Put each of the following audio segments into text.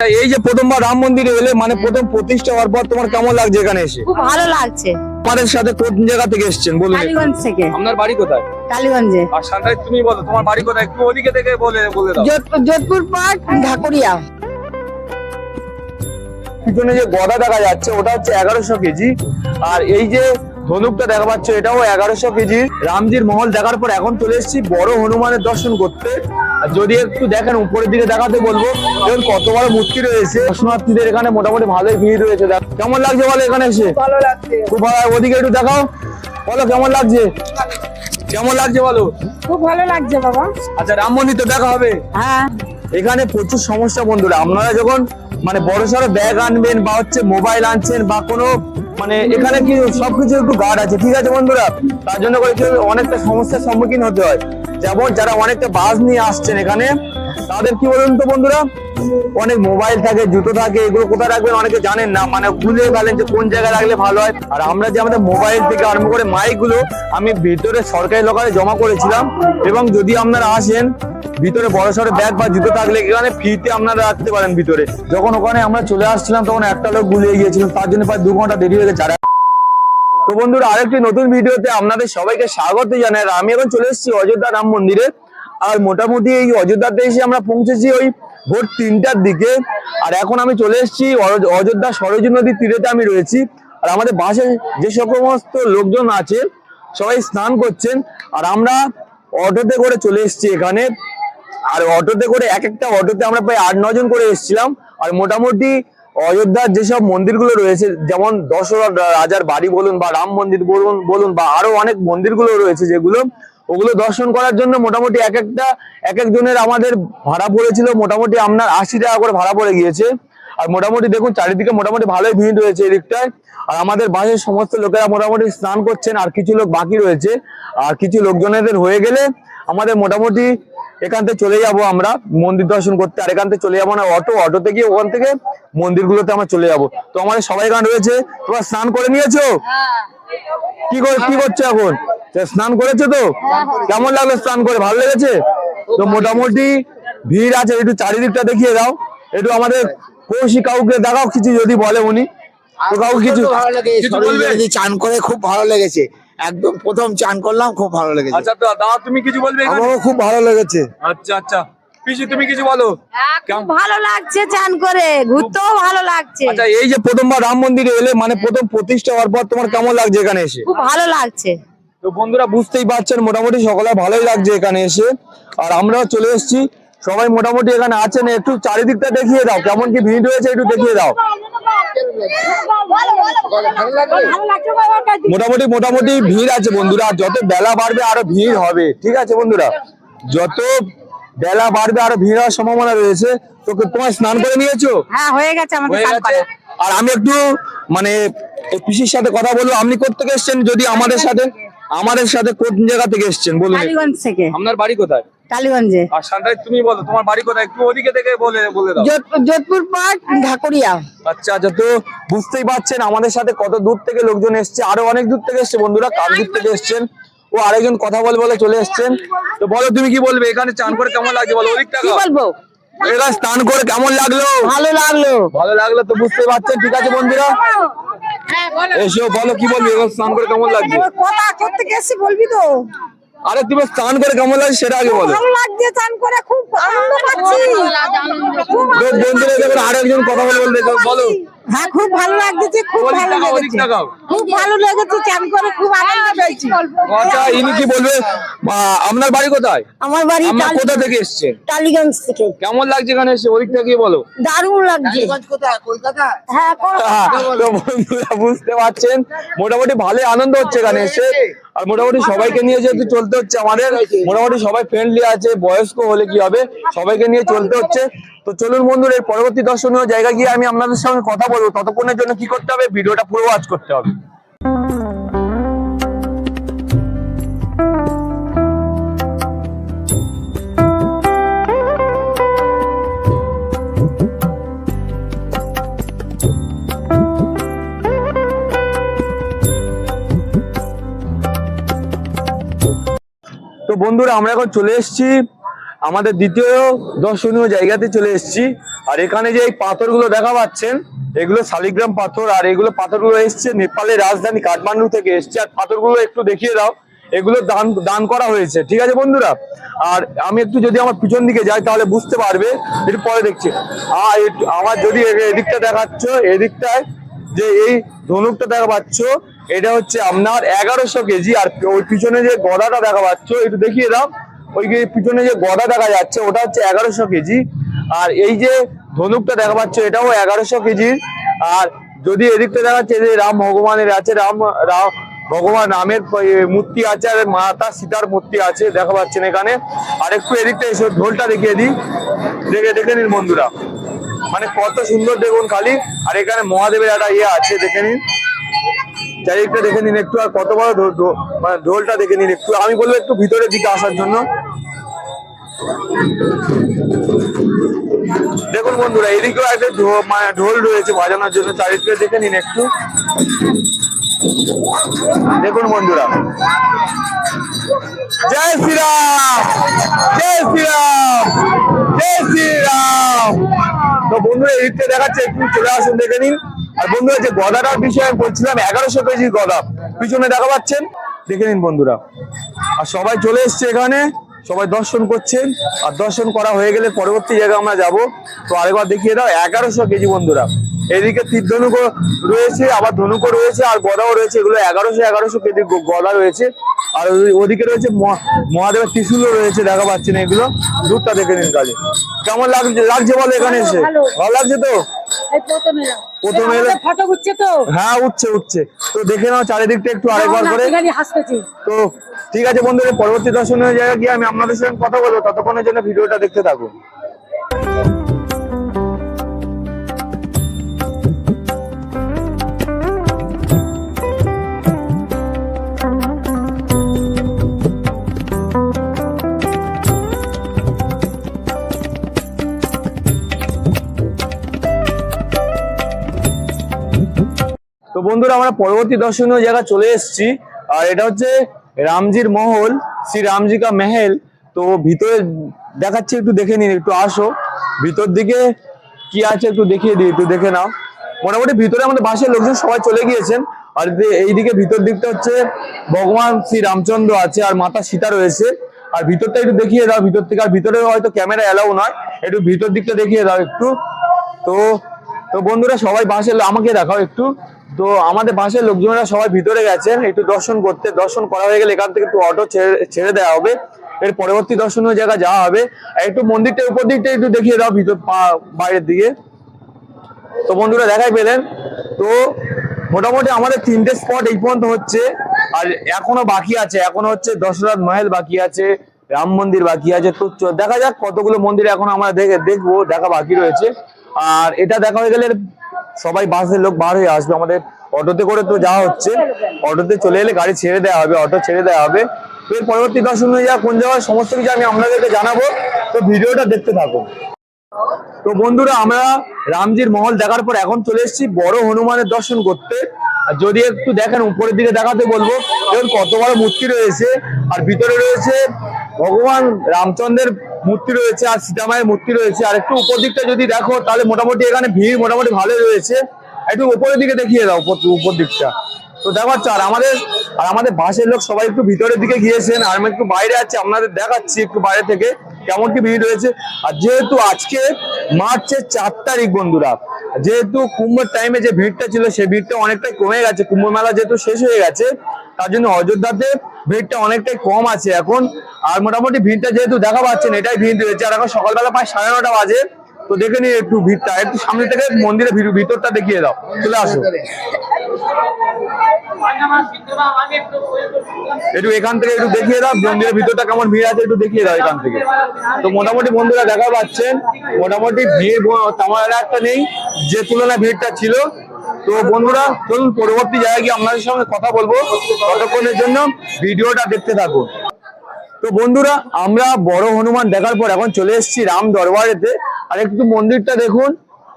এই যে প্রথমবার রাম মন্দিরে এলে মানে প্রথম প্রতিষ্ঠা হওয়ার পর তোমার কেমন লাগছে এখানে এসে? খুব ভালো লাগছে। আমাদের সাথে কোন জায়গা থেকে এসেছেন বলুন কালীগঞ্জ থেকে। আপনার বাড়ি কোথায়? কালীগঞ্জে। আর তুমি বলো তোমার বাড়ি কোথায়? একটু ওদিকে থেকে বলে বলে দাও। যোধপুর পার্ক ঢাকুরিয়া। পিছনে যে গদা দেখা যাচ্ছে ওটা হচ্ছে এগারোশো কেজি। আর এই যে ধনুকটা দেখা পাচ্ছ এটাও এগারোশো কেজি। রামজির মহল দেখার পর এখন চলে এসেছি বড় হনুমানের দর্শন করতে। আর যদি একটু দেখেন উপরের দিকে দেখাতে বলব দেখুন কত বড় মূর্তি রয়েছে। দর্শনার্থীদের এখানে মোটামুটি ভালোই ভিড় রয়েছে। দেখ কেমন লাগছে বলো এখানে এসে? ভালো লাগছে। খুব ভালো ওদিকে একটু দেখাও। বলো কেমন লাগছে? কেমন লাগছে বলো? খুব ভালো লাগছে বাবা। আচ্ছা রাম মন্দির তো দেখা হবে। হ্যাঁ। এখানে প্রচুর সমস্যা বন্ধুরা। আপনারা যখন মানে বড় সড়ো ব্যাগ আনবেন বা হচ্ছে মোবাইল আনছেন বা কোনো মানে এখানে কি সবকিছু একটু গার্ড আছে, ঠিক আছে বন্ধুরা? তার জন্য করে অনেকটা সমস্যার সম্মুখীন হতে হয়। যেমন যারা অনেকটা বাস নিয়ে আসছেন এখানে, তাদের কি বলুন তো বন্ধুরা? অনেক মোবাইল থাকে, জুতো থাকে, এগুলো কোথায় রাখবেন অনেকে জানেন না। মানে ভুলে গেলেন যে কোন জায়গায় রাখলে ভালো হয়। আর আমরা যে আমাদের মোবাইল থেকে আরম্ভ করে মাইকগুলো, আমি ভিতরে সরকারি লোকালে জমা করেছিলাম। এবং যদি আপনারা আসেন ভিতরে বড় সড়ো ব্যাগ বা জুতো থাকলে এখানে ফ্রিতে আপনারা রাখতে পারেন ভিতরে। যখন ওখানে আমরা চলে আসছিলাম, তখন একটা লোক গুলিয়ে গিয়েছিলাম তার জন্য প্রায় দু ঘণ্টা দেরি হয়ে গেছে। তো বন্ধুরা, আরেকটি নতুন ভিডিওতে আপনাদের সবাইকে স্বাগত জানাই। আমি এখন চলে এসেছি অযোধ্যা রাম মন্দিরে। আর মোটামুটি এই অযোধ্যাতে এসে আমরা পৌঁছেছি ওই ভোর তিনটার দিকে। আর এখন আমি চলে এসেছি অয- অযোধ্যা সরোজ নদীর তীরেতে আমি রয়েছি। আর আমাদের বাসে যে সমস্ত লোকজন আছে, সবাই স্নান করছেন। আর আমরা অটোতে করে চলে এসেছি এখানে। আর অটোতে করে এক একটা অটোতে আমরা প্রায় আট নজন করে এসেছিলাম। আর মোটামুটি অযোধ্যার যেসব মন্দিরগুলো রয়েছে, যেমন দশরথ রাজার বাড়ি বলুন বা রাম মন্দির বলুন বলুন বা আরও অনেক মন্দিরগুলো রয়েছে যেগুলো, ওগুলো দর্শন করার জন্য মোটামুটি এক একটা এক একজনের আমাদের ভাড়া পড়েছিল। মোটামুটি আপনার আশি টাকা করে ভাড়া পড়ে গিয়েছে। আর মোটামুটি দেখুন চারিদিকে মোটামুটি ভালোই ভিড় রয়েছে এদিকটায় আর আমাদের বাসের সমস্ত লোকেরা মোটামুটি স্নান করছেন, আর কিছু লোক বাকি রয়েছে। আর কিছু লোকজনেদের হয়ে গেলে আমাদের মোটামুটি এখান থেকে চলে যাব আমরা মন্দির দর্শন করতে। আর এখান থেকে চলে যাব না, অটো, অটোতে গিয়ে ওখান থেকে মন্দিরগুলোতে আমরা চলে যাব। তো আমাদের সবাই এখানে রয়েছে। তোমরা স্নান করে নিয়েছো? কি কর কি করছ এখন? স্নান করেছ তো? কেমন লাগল স্নান করে? ভালো লেগেছে? তো মোটামুটি ভিড় আছে, একটু চারিদিকটা দেখিয়ে দাও। একটু আমাদের কৌশি কাউকে দেখাও কিছু যদি বলে উনি। কাউকে কিছু ভালো লেগেছে চান করে খুব ভালো লেগেছে। একদম প্রথম চান করলাম খুব ভালো লেগেছে। আচ্ছা দাদা তুমি কিছু বলবে আমারও খুব ভালো লেগেছে। আচ্ছা আচ্ছা। পিসি তুমি কিছু বলো? হ্যাঁ, খুব কেমন- ভালো লাগছে চান করে ঘুরতেও ভালো লাগছে। আচ্ছা এই যে প্রথমবার রাম মন্দিরে এলে মানে প্রথম প্রতিষ্ঠা হওয়ার পর তোমার কেমন লাগছে এখানে এসে? খুব ভালো লাগছে। তো বন্ধুরা বুঝতেই পারছেন মোটামুটি সকালে ভালোই লাগছে এখানে এসে। আর আমরাও চলে এসেছি। সবাই মোটামুটি এখানে আছেন একটু চারিদিকটা দেখিয়ে দাও কেমন কি ভিড় হয়েছে একটু দেখিয়ে দাও। মোটামুটি মোটামুটি ভিড় আছে বন্ধুরা যত বেলা বাড়বে আরও ভিড় হবে ঠিক আছে বন্ধুরা? যত বেলা বাড়বে আরও ভিড় হওয়ার সম্ভাবনা রয়েছে তো তোমার স্নান করে নিয়েছো? হ্যাঁ হয়ে গেছে আমাদের করা আর আমি একটু মানে পিসির সাথে কথা বলব আপনি কোথেকে এসেছেন যদি আমাদের সাথে আমাদের সাথে কোন জায়গা থেকে এসেছেন বলুন। আপনার বাড়ি কোথায়? কালীগঞ্জে। আর তুমি বলো তোমার বাড়ি কোথায়? একটু ওদিকে থেকে বলে বলে দাও। যোধপুর পার্ক ঢাকুরিয়া। আচ্ছা আচ্ছা তো বুঝতেই পারছেন আমাদের সাথে কত দূর থেকে লোকজন এসছে আরও অনেক দূর থেকে এসছে বন্ধুরা দূর থেকে এসছেন? ও আরেকজন কথা বলে বলে চলে এসছেন। তো বলো তুমি কি বলবে? এখানে চান করে কেমন লাগছে? বলো ওদিকটা কি বলব? স্নান করে কেমন লাগল? ভালো লাগল। ভালো লাগল তো বুঝতেই পারছেন ঠিক আছে বন্ধুরা? এসো বলো কি বলবি? এবার স্নান করে কেমন লাগছে? কথা করতে গেছি বলবি তো? আরে তুমি স্নান করে কেমন লাগছে সেটা আগে বলো। ভালো লাগছে চান করে খুব আনন্দ পাচ্ছি। তো বন্ধুরা দেখুন আরেকজন কথা বলে বলতে বলো। হ্যাঁ খুব ভালো লাগছে খুব ভালো লেগেছে। খুব ভালো লেগেছে চান করে খুব আনন্দ পেয়েছি। আচ্ছা ইনি কি বলবে? আপনার বাড়ি কোথায়? আমার বাড়ি কোথা থেকে এসছেন টালিগঞ্জ থেকে। কেমন লাগছে এখানে এসে? গিয়ে বলো। দারুণ লাগছে। কোথায়? কলকাতা? হ্যাঁ কো- হ্যাঁ, তো বন্ধুরা বুঝতে পারছেন? মোটামুটি ভালোই আনন্দ হচ্ছে এখানে এসে। আর মোটামুটি সবাইকে নিয়ে যেহেতু চলতে হচ্ছে আমাদের মোটামুটি সবাই ফ্রেন্ডলি আছে বয়স্ক হলে কি হবে? সবাইকে নিয়ে চলতে হচ্ছে। তো চলুন বন্ধুরা এর পরবর্তী দর্শনীয় জায়গা গিয়ে আমি আপনাদের সঙ্গে কথা বলব। ততক্ষণের জন্য কি করতে হবে? ভিডিওটা পুরো ওয়াচ করতে হবে। তো বন্ধুরা, আমরা এখন চলে এসেছি আমাদের দ্বিতীয় দর্শনীয় জায়গাতে চলে এসেছি। আর এখানে যে এই পাথরগুলো দেখা পাচ্ছেন, এগুলো শালিগ্রাম পাথর, আর এগুলো পাথরগুলো এসছে নেপালের রাজধানী কাঠমান্ডু থেকে এসছে। আর পাথরগুলো একটু দেখিয়ে দাও, এগুলো দান দান করা হয়েছে, ঠিক আছে বন্ধুরা? আর আমি একটু যদি আমার পিছন দিকে যাই, তাহলে বুঝতে পারবে একটু পরে দেখছি। আর আমার যদি এদিকটা দেখাচ্ছ, এদিকটায় যে এই ধনুকটা দেখা পাচ্ছ, এটা হচ্ছে আপনার এগারোশো কেজি। আর ওই পিছনে যে গদাটা দেখা পাচ্ছ, একটু দেখিয়ে দাও। ওই পিছনে যে গদা দেখা যাচ্ছে, ওটা হচ্ছে এগারোশো কেজি। আর এই যে ধনুকটা দেখা পাচ্ছ, এটাও এগারোশো কেজি আর যদি এদিকটা দেখাচ্ছে যে রাম ভগবানের আছে, রাম রাম ভগবান রামের মূর্তি আছে, আর মাতা সীতার মূর্তি আছে, দেখা পাচ্ছেন এখানে। আর একটু এদিকটা এসে ঢোলটা দেখিয়ে দিই। দেখে দেখে নিন বন্ধুরা। মানে কত সুন্দর দেখুন খালি। আর এখানে মহাদেবের একটা ইয়ে আছে, দেখে নিন। চারিদিকটা দেখে নিন একটু, আর কত বড় মানে ঢোলটা দেখে নিন একটু। আমি বলব একটু ভিতরের দিকে আসার জন্য। দেখুন বন্ধুরা, এদিকেও একটা মানে ঢোল রয়েছে বাজানোর জন্য। চারিদিকে দেখে নিন একটু। দেখুন বন্ধুরা। জয় শ্রীরাম! জয় শ্রীরাম! জয় শ্রীরাম! তো বন্ধুরা এদিকটা দেখাচ্ছে, একটু চলে আসুন, দেখে নিন। আর বন্ধুরা, যে গদাটার বিষয়ে আমি বলছিলাম, এগারোশো কেজি গদা। পিছনে দেখা পাচ্ছেন? দেখে নিন বন্ধুরা। আর সবাই চলে এসছে এখানে। সবাই দর্শন করছেন। আর দর্শন করা হয়ে গেলে পরবর্তী জায়গায় আমরা যাব। তো আরেকবার দেখিয়ে দাও এগারোশো কেজি বন্ধুরা। এদিকে তীর ধনুকও রয়েছে আবার ধনুকও রয়েছে আর গদাও রয়েছে। এগুলো এগারোশো এগারোশো কেজি গদা রয়েছে। আর ওদিকে রয়েছে মহা- মহাদেবের ত্রিশূলও রয়েছে দেখা পাচ্ছেন এগুলো। দূরটা দেখে নিন কাজে কেমন লাগছে লাগছে বলো এখানে এসে? ভালো। লাগছে তো? প্রথমে এলাম। প্রথমে এই এলে- ফটো উঠছে তো। হ্যাঁ উঠছে উঠছে। তো দেখে নাও চারিদিকটা একটু আরেকবার করে। তো ঠিক আছে বন্ধুরা পরবর্তী দর্শনের জায়গায় গিয়ে আমি আপনাদের সঙ্গে কথা বলব। ততক্ষণের জন্য ভিডিওটা দেখতে থাকুন। বন্ধুরা, আমরা পরবর্তী দর্শনীয় জায়গা চলে এসেছি। আর এটা হচ্ছে রামজির মহল, শ্রী রামজি কা মেহেল। তো ভিতরে দেখাচ্ছি, একটু দেখে নিন, একটু আসো। ভিতর দিকে কি আছে একটু দেখিয়ে দিই, একটু দেখে নাও। মোটামুটি ভিতরে আমাদের বাসের লোকজন সবাই চলে গিয়েছেন। আর এইদিকে ভিতর দিকটা হচ্ছে ভগবান শ্রী রামচন্দ্র আছে, আর মাতা সীতা রয়েছে। আর ভিতরটা একটু দেখিয়ে দাও, ভিতর থেকে। আর ভিতরে হয়তো ক্যামেরা এলাও নয়, একটু ভিতর দিকটা দেখিয়ে দাও একটু। তো তো বন্ধুরা, সবাই বাসে আমাকে দেখাও একটু। তো আমাদের বাসের লোকজনেরা সবাই ভিতরে গেছেন একটু দর্শন করতে। দর্শন করা হয়ে গেলে এখান থেকে একটু অটো ছেড়ে ছেড়ে দেওয়া হবে। এর পরবর্তী দর্শনীয় জায়গা যাওয়া হবে। একটু মন্দিরটা উপর দিকটা একটু দেখিয়ে দাও, ভিতর বাইরের দিকে। তো বন্ধুরা, দেখাই পেলেন। তো মোটামুটি আমাদের তিনটে স্পট এই পর্যন্ত হচ্ছে। আর এখনও বাকি আছে। এখনও হচ্ছে দশরথ মহেল বাকি আছে, রাম মন্দির বাকি আছে। তো দেখা যাক কতগুলো মন্দির এখন আমরা দেখে, দেখব, দেখা বাকি রয়েছে। আর এটা দেখা হয়ে গেলে সবাই বাসের লোক বার হয়ে আসবে আমাদের অটোতে করে তো যাওয়া হচ্ছে। অটোতে চলে এলে গাড়ি ছেড়ে দেওয়া হবে, অটো ছেড়ে দেওয়া হবে। তো এর পরবর্তী দর্শন যা কোন জায়গায় সমস্ত কিছু আমি আপনাদেরকে জানাব। তো ভিডিওটা দেখতে থাকুন। তো বন্ধুরা, আমরা রামজির মহল দেখার পর এখন চলে এসেছি বড় হনুমানের দর্শন করতে। আর যদি একটু দেখেন, উপরের দিকে দেখাতে বলব, দেখুন কত বড় মূর্তি রয়েছে, আর ভিতরে রয়েছে ভগবান রামচন্দ্রের মূর্তি রয়েছে আর সীতামায়ের মূর্তি রয়েছে। আর একটু উপর দিকটা যদি দেখো, তাহলে মোটামুটি এখানে ভিড় মোটামুটি ভালোই রয়েছে। একটু উপরের দিকে দেখিয়ে দাও, উপর দিকটা। তো দেখাচ্ছ আর আমাদের আর আমাদের বাসের লোক সবাই একটু ভিতরের দিকে গিয়েছেন। আর আমি একটু বাইরে আছি, আপনাদের দেখাচ্ছি একটু বাইরে থেকে কেমন কি ভিড় রয়েছে। আর যেহেতু আজকে মার্চের চার তারিখ বন্ধুরা যেহেতু কুম্ভের টাইমে যে ভিড়টা ছিল সেই ভিড়টা অনেকটাই কমে গেছে। কুম্ভ মেলা যেহেতু শেষ হয়ে গেছে, তার জন্য অযোধ্যাতে ভিড়টা অনেকটাই কম আছে এখন। আর মোটামুটি ভিড়টা যেহেতু দেখা পাচ্ছেন, এটাই ভিড় রয়েছে। আর এখন সকালবেলা প্রায় সাড়ে নটা বাজে, তো দেখে নিই একটু ভিড়টা। একটু সামনে থেকে মন্দিরের ভিতরটা দেখিয়ে দাও। চলে আসো। একটু এখান থেকে একটু দেখিয়ে দাও, মন্দিরের ভিতরটা কেমন ভিড় আছে, একটু দেখিয়ে দাও এখান থেকে। তো মোটামুটি বন্ধুরা দেখা পাচ্ছেন, মোটামুটি ভিড় তেমন একটা নেই, যে তুলনায় ভিড়টা ছিল। তো বন্ধুরা, চলুন পরবর্তী জায়গায় গিয়ে আপনাদের সঙ্গে কথা বলব ততক্ষণের জন্য, ভিডিওটা দেখতে থাকুন। তো বন্ধুরা, আমরা বড় হনুমান দেখার পর এখন চলে এসেছি রাম দরবারেতে। আর একটু মন্দিরটা দেখুন,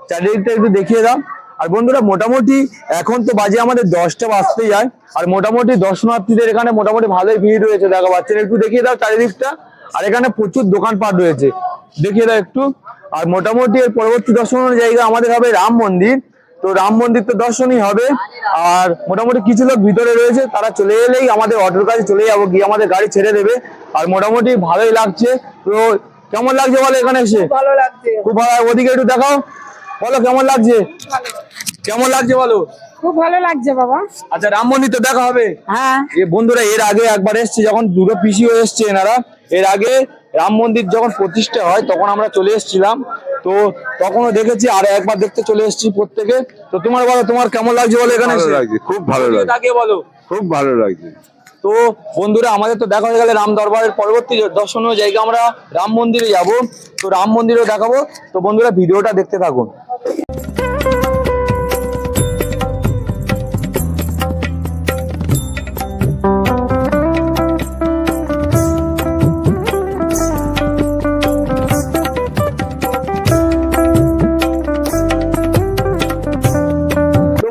চারিদিকটা একটু দেখিয়ে দাও। আর বন্ধুরা মোটামুটি এখন তো বাজে আমাদের দশটা বাজতে যায়। আর মোটামুটি দর্শনার্থীদের এখানে মোটামুটি ভালোই ভিড় রয়েছে। দেখা পাচ্ছেন একটু দেখিয়ে দাও চারিদিকটা। আর এখানে প্রচুর দোকানপাট রয়েছে। দেখিয়ে দাও একটু। আর মোটামুটি এর পরবর্তী দর্শনের জায়গা আমাদের হবে রাম মন্দির। তো রাম মন্দির তো দর্শনই হবে। আর মোটামুটি কিছু লোক ভিতরে রয়েছে তারা চলে এলেই আমাদের অটোর কাছে চলে যাব গিয়ে আমাদের গাড়ি ছেড়ে দেবে। আর মোটামুটি ভালোই লাগছে। তো কেমন লাগছে বলো এখানে এসে? ভালো লাগছে। খুব ভালো ওদিকে একটু দেখাও। বলো কেমন লাগছে? কেমন লাগছে বলো? খুব ভালো লাগছে বাবা। আচ্ছা রাম মন্দির তো দেখা হবে। হ্যাঁ। এ বন্ধুরা এর আগে একবার এসছে যখন দুটো পিসিও এসছে এনারা এর আগে রাম মন্দির যখন প্রতিষ্ঠা হয় তখন আমরা চলে এসেছিলাম। তো তখনও দেখেছি আর একবার দেখতে চলে এসেছি প্রত্যেকে। তো তোমার বলো তোমার কেমন লাগছে বলো এখানে লাগছে খুব ভালো লাগছে। তাকে বলো। খুব ভালো লাগছে। তো বন্ধুরা, আমাদের তো দেখা হয়ে গেলে রাম দরবারের পরবর্তী দর্শনীয় জায়গা, আমরা রাম মন্দিরে যাব। তো রাম মন্দিরেও দেখাবো। তো বন্ধুরা, ভিডিওটা দেখতে থাকুন।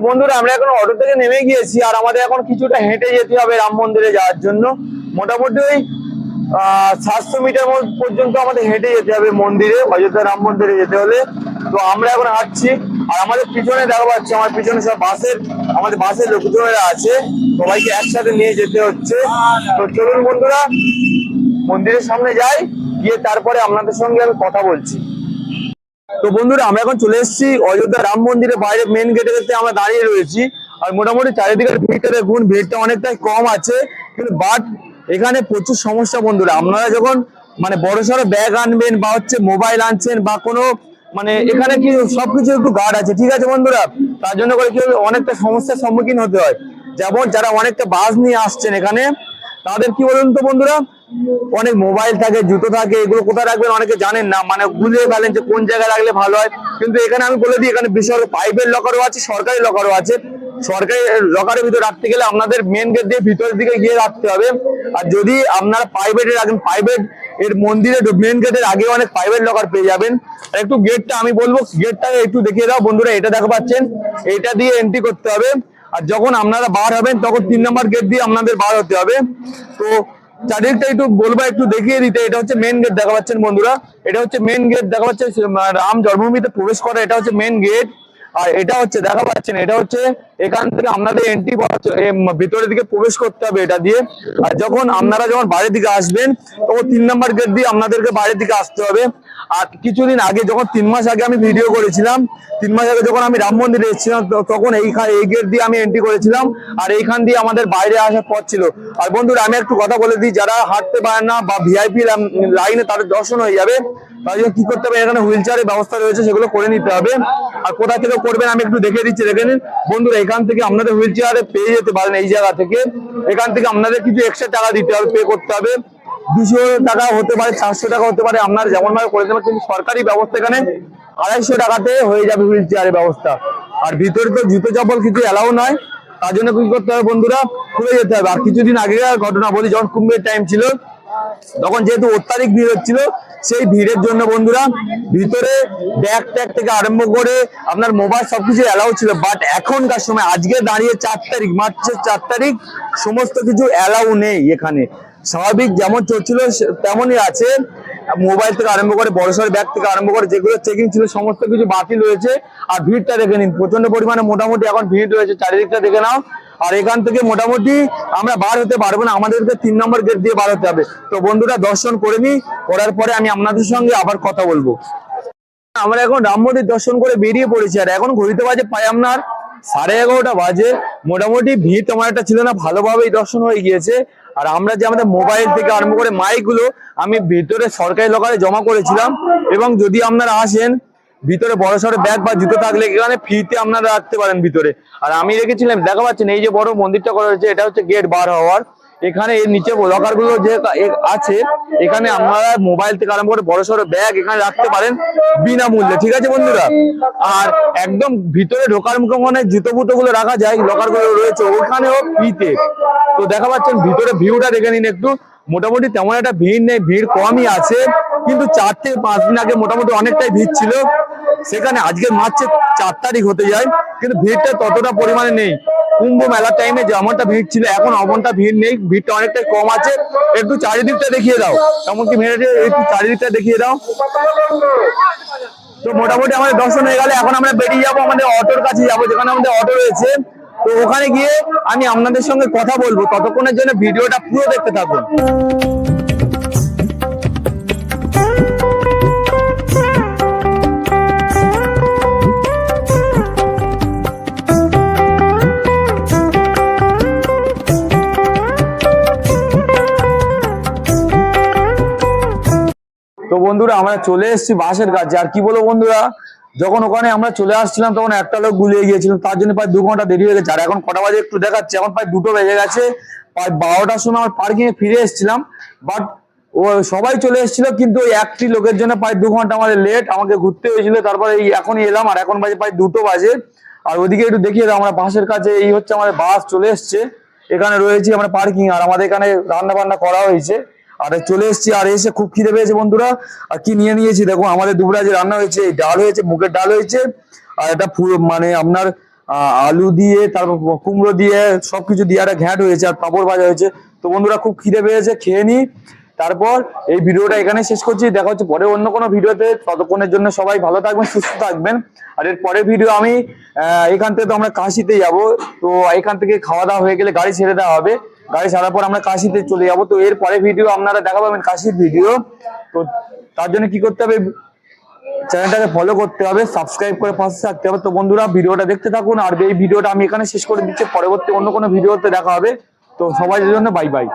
বন্ধুরা, আমরা এখন অটো থেকে নেমে গিয়েছি আর আমাদের এখন কিছুটা হেঁটে যেতে হবে রাম মন্দিরে যাওয়ার জন্য। মোটামুটি ওই সাতশো মিটার পর্যন্ত আমাদের হেঁটে যেতে হবে মন্দিরে, অযোধ্যা রাম মন্দিরে যেতে হলে। তো আমরা এখন হাঁটছি আর আমাদের পিছনে দেখা পাচ্ছে, আমার পিছনে সব বাসের, আমাদের বাসের লোকজনেরা আছে। সবাইকে একসাথে নিয়ে যেতে হচ্ছে। তো চলুন বন্ধুরা, মন্দিরের সামনে যাই, গিয়ে তারপরে আপনাদের সঙ্গে আমি কথা বলছি। তো বন্ধুরা, আমরা এখন চলে এসেছি অযোধ্যা রাম মন্দিরের বাইরে মেন গেটে গেটে আমরা দাঁড়িয়ে রয়েছি। আর মোটামুটি চারিদিকের ভিড়টা দেখুন, ভিড়টা অনেকটাই কম আছে, কিন্তু বাট এখানে প্রচুর সমস্যা বন্ধুরা। আপনারা যখন মানে বড় সড়ো ব্যাগ আনবেন বা হচ্ছে মোবাইল আনছেন বা কোনো মানে এখানে কি সবকিছু একটু গার্ড আছে, ঠিক আছে বন্ধুরা? তার জন্য করে কি অনেকটা সমস্যার সম্মুখীন হতে হয়। যেমন যারা অনেকটা বাস নিয়ে আসছেন এখানে, তাদের কি বলুন তো বন্ধুরা? অনেক মোবাইল থাকে, জুতো থাকে, এগুলো কোথায় রাখবেন অনেকে জানেন না। মানে বুঝে ফেলেন যে কোন জায়গায় রাখলে ভালো হয়। কিন্তু এখানে আমি বলে দিই, এখানে বিশাল পাইপের লকারও আছে, সরকারি লকারও আছে। সরকারি লকারের ভিতরে রাখতে গেলে আপনাদের মেন গেট দিয়ে ভিতরের দিকে গিয়ে রাখতে হবে। আর যদি আপনারা প্রাইভেটে রাখেন প্রাইভেট এর মন্দিরে মেন গেটের আগে অনেক প্রাইভেট লকার পেয়ে যাবেন। আর একটু গেটটা আমি বলব গেটটা একটু দেখিয়ে দাও বন্ধুরা, এটা দেখা পাচ্ছেন। এইটা দিয়ে এন্ট্রি করতে হবে। আর যখন আপনারা বার হবেন, তখন তিন নম্বর গেট দিয়ে আপনাদের বার হতে হবে। তো চারিদিকটা একটু বলব, একটু দেখিয়ে দিতে। এটা হচ্ছে মেন গেট দেখা পাচ্ছেন বন্ধুরা। এটা হচ্ছে মেন গেট দেখা পাচ্ছে রাম জন্মভূমিতে প্রবেশ করা। এটা হচ্ছে মেন গেট আর এটা হচ্ছে, দেখা পাচ্ছেন, এটা হচ্ছে এখান থেকে আপনাদের এন্ট্রি ভিতরের দিকে প্রবেশ করতে হবে এটা দিয়ে। আর যখন আপনারা যখন বাইরের দিকে আসবেন, তখন তিন নম্বর গেট দিয়ে আপনাদেরকে বাইরের দিকে আসতে হবে। আর কিছুদিন আগে যখন, তিন মাস আগে আমি ভিডিও করেছিলাম, তিন মাস আগে যখন আমি রাম মন্দিরে এসেছিলাম তখন এইখান, এই গেট দিয়ে আমি এন্ট্রি করেছিলাম, আর এইখান দিয়ে আমাদের বাইরে আসার পথ ছিল। আর বন্ধুরা, আমি একটু কথা বলে দিই, যারা হাঁটতে পারেন না বা ভিআইপি লাইনে তাদের দর্শন হয়ে যাবে তাই জন্য কি করতে হবে এখানে হুইল চেয়ারের ব্যবস্থা রয়েছে, সেগুলো করে নিতে হবে। আর কোথা থেকে করবেন, আমি একটু দেখে দিচ্ছি, দেখে নিন। বন্ধুরা, এখান থেকে আপনাদের হুইল চেয়ারে পেয়ে যেতে পারেন এই জায়গা থেকে। এখান থেকে আপনাদের কিছু এক্সট্রা টাকা দিতে হবে পে করতে হবে। দুশো টাকা হতে পারে, চারশো টাকা হতে পারে, আপনার যেমন ভাবে করে দেবেন, কিন্তু সরকারি ব্যবস্থা এখানে আড়াইশো টাকাতে হয়ে যাবে হুইল চেয়ারের ব্যবস্থা। আর ভিতরে তো জুতো চপ্পল কিছু এলাও নয়, তার জন্য কি করতে হবে বন্ধুরা? খুলে যেতে হবে। আর কিছুদিন আগেকার ঘটনা বলি, যখন কুম্ভের টাইম ছিল, তখন যেহেতু অত্যাধিক ভিড় হচ্ছিল, সেই ভিড়ের জন্য বন্ধুরা, ভিতরে ব্যাগ ট্যাগ থেকে আরম্ভ করে আপনার মোবাইল সবকিছু অ্যালাউ ছিল। বাট এখনকার সময়, আজকে দাঁড়িয়ে চার তারিখ, মার্চের চার তারিখ, সমস্ত কিছু অ্যালাউ নেই এখানে। স্বাভাবিক যেমন চলছিল তেমনই আছে। মোবাইল থেকে আরম্ভ করে বড়সড় ব্যাগ থেকে আরম্ভ করে, যেগুলো চেকিং ছিল, সমস্ত কিছু বাতিল হয়েছে আর ভিড়টা দেখে নিন প্রচণ্ড পরিমাণে মোটামুটি এখন ভিড় রয়েছে, চারিদিকটা দেখে নাও। আর এখান থেকে মোটামুটি আমরা বার হতে পারব না, আমাদেরকে তিন নম্বর গেট দিয়ে বার হতে হবে। তো বন্ধুরা, দর্শন করে নি করার পরে আমি আপনাদের সঙ্গে আবার কথা বলব। আমরা এখন রাম মন্দির দর্শন করে বেরিয়ে পড়েছি, আর এখন ঘড়িতে বাজে পাই আপনার সাড়ে এগারোটা বাজে। মোটামুটি ভিড় তেমন একটা ছিল না, ভালোভাবেই দর্শন হয়ে গিয়েছে। আর আমরা যে আমাদের মোবাইল থেকে আরম্ভ করে মাইকগুলো আমি ভিতরে সরকারি লোকালে জমা করেছিলাম এবং যদি আপনারা আসেন, ভিতরে বড় সড়ো ব্যাগ বা জুতো থাকলে এখানে ফ্রিতে আপনারা রাখতে পারেন ভিতরে। আর আমি রেখেছিলাম দেখা পাচ্ছেন এই যে বড় মন্দিরটা করা হয়েছে, এটা হচ্ছে গেট বার হওয়ার। এখানে এর নিচে লকারগুলো যে আছে, এখানে আপনারা মোবাইল থেকে আরম্ভ করে বড় সড়ো ব্যাগ এখানে রাখতে পারেন বিনামূল্যে, ঠিক আছে বন্ধুরা? আর একদম ভিতরে ঢোকার মুখে মনে জুতো বুতো গুলো রাখা যায় লকারগুলো রয়েছে, ওখানেও ফ্রিতে। তো দেখা পাচ্ছেন ভিতরে ভিউটা দেখে নিন একটু। মোটামুটি তেমন একটা ভিড় নেই, ভিড় কমই আছে, কিন্তু চার থেকে পাঁচ দিন আগে মোটামুটি অনেকটাই ভিড় ছিল। সেখানে আজকে মার্চের চার তারিখ হতে যায়, কিন্তু ভিড়টা ততটা পরিমাণে নেই। কুম্ভ মেলার টাইমে যেমনটা ভিড় ছিল, এখন অমনটা ভিড় নেই। ভিড়টা অনেকটাই কম আছে। একটু চারিদিকটা দেখিয়ে দাও। এমনকি মেয়েটা একটু চারিদিকটা দেখিয়ে দাও। তো মোটামুটি আমাদের দর্শন হয়ে গেলে। এখন আমরা বেরিয়ে যাব আমাদের অটোর কাছে যাব, যেখানে আমাদের অটো রয়েছে। তো ওখানে গিয়ে আমি আপনাদের সঙ্গে কথা বলব। ততক্ষণের জন্য ভিডিওটা পুরো দেখতে থাকুন। বন্ধুরা, আমরা চলে এসেছি বাসের কাছে। আর কি বলব বন্ধুরা, যখন ওখানে আমরা চলে আসছিলাম, তখন একটা লোক গুলিয়ে গিয়েছিলাম তার জন্য প্রায় দু ঘণ্টা দেরি হয়ে গেছে। আর এখন কটা বাজে একটু দেখাচ্ছে। এখন প্রায় দুটো বেজে গেছে। প্রায় বারোটার সময় আমার পার্কিং এ ফিরে এসেছিলাম। বাট ও সবাই চলে এসেছিল, কিন্তু ওই একটি লোকের জন্য প্রায় দু ঘণ্টা আমাদের লেট আমাকে ঘুরতে হয়েছিল। তারপরে এই এখনই এলাম। আর এখন বাজে প্রায় দুটো বাজে। আর ওদিকে একটু দেখিয়ে দাও, আমরা বাসের কাছে এই হচ্ছে আমাদের বাস চলে এসছে। এখানে রয়েছি আমরা পার্কিং আর আমাদের এখানে রান্না বান্না করা হয়েছে। আর চলে এসেছি, আর এসে খুব খিদে পেয়েছে বন্ধুরা। আর কি নিয়ে নিয়েছি? দেখো, আমাদের দুপুরে রান্না হয়েছে ডাল হয়েছে, মুগের ডাল হয়েছে, আর এটা পুরো মানে আপনার আলু দিয়ে, তারপর কুমড়ো দিয়ে, সবকিছু দিয়ে একটা ঘ্যাট হয়েছে, আর পাঁপড় ভাজা হয়েছে। তো বন্ধুরা, খুব খিদে পেয়েছে, খেয়ে নি। তারপর এই ভিডিওটা এখানে শেষ করছি। দেখা হচ্ছে পরে অন্য কোনো ভিডিওতে। ততক্ষণের জন্য সবাই ভালো থাকবেন, সুস্থ থাকবেন। আর এর পরের ভিডিও আমি এখান থেকে তো আমরা কাশিতে যাব। তো এখান থেকে খাওয়া দাওয়া হয়ে গেলে গাড়ি ছেড়ে দেওয়া হবে। গাড়ি ছাড়ার পর আমরা কাশিতে চলে যাব। তো এর পরে ভিডিও আপনারা দেখা পাবেন কাশির ভিডিও তো তার জন্য কি করতে হবে চ্যানেলটাকে ফলো করতে হবে সাবস্ক্রাইব করে পাশে থাকতে হবে। তো বন্ধুরা, ভিডিওটা দেখতে থাকুন, আর এই ভিডিওটা আমি এখানে শেষ করে দিচ্ছি। পরবর্তী অন্য কোনো ভিডিওতে দেখা হবে। তো সবাই জন্য বাই বাই